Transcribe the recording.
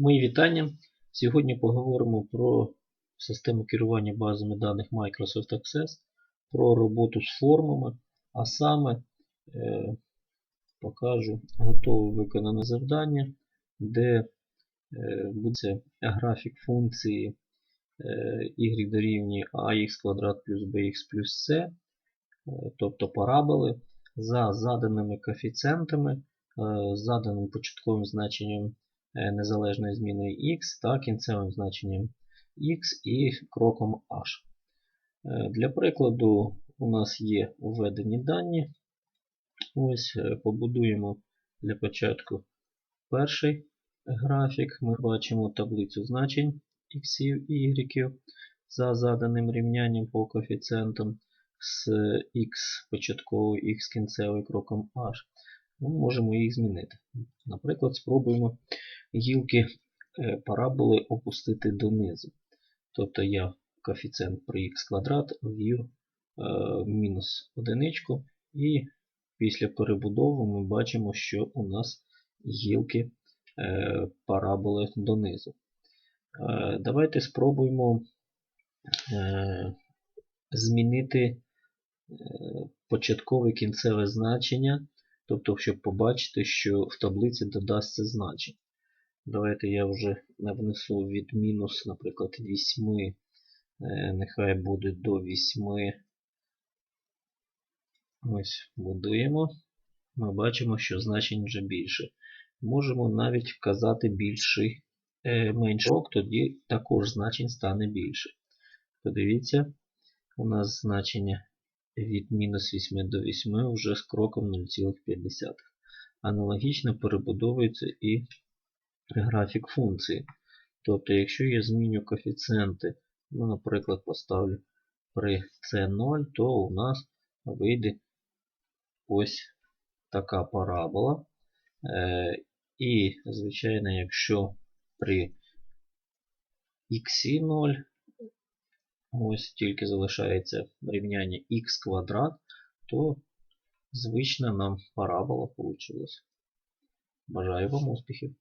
Мої вітання. Сьогодні поговоримо про систему керування базами даних Microsoft Access, про роботу з формами, а саме е, покажу готове виконане завдання, де е, буде графік функції е, y дорівнює ax квадрат плюс bx плюс c, е, тобто параболи, за заданими коефіцієнтами, е, заданим початковим значенням е, незалежної зміни x та кінцевим значенням x і кроком h. Е, Для прикладу, у нас є введені дані. Ось е, побудуємо для початку перший графік. Ми бачимо таблицю значень x і y за заданим рівнянням по коефіцієнтам з x початковий, x кінцевий кроком h. Ми можемо їх змінити. Наприклад, спробуємо гілки е, параболи опустити донизу. Тобто я коефіцієнт при х квадрат ввів е, мінус одиничку, і після перебудови ми бачимо, що у нас гілки е, параболи донизу. Давайте спробуємо змінити початкове кінцеве значення, тобто, щоб побачити, що в таблиці додасться значення. Давайте я вже внесу від мінус, наприклад, 8, е, нехай буде до 8. Ось будуємо. Ми бачимо, що значень вже більше. Можемо навіть вказати більший, е, менший крок, тоді також значень стане більше. Подивіться, у нас значення від мінус 8 до 8 вже з кроком 0,5. Аналогічно перебудовується і графік функції. Тобто, якщо я зміню коефіцієнти, ну, наприклад, поставлю при c0, то у нас вийде ось така парабола. Е, і, звичайно, якщо при x0, ось тільки залишається рівняння x квадрат, то звична нам парабола вийшла. Бажаю вам успіхів!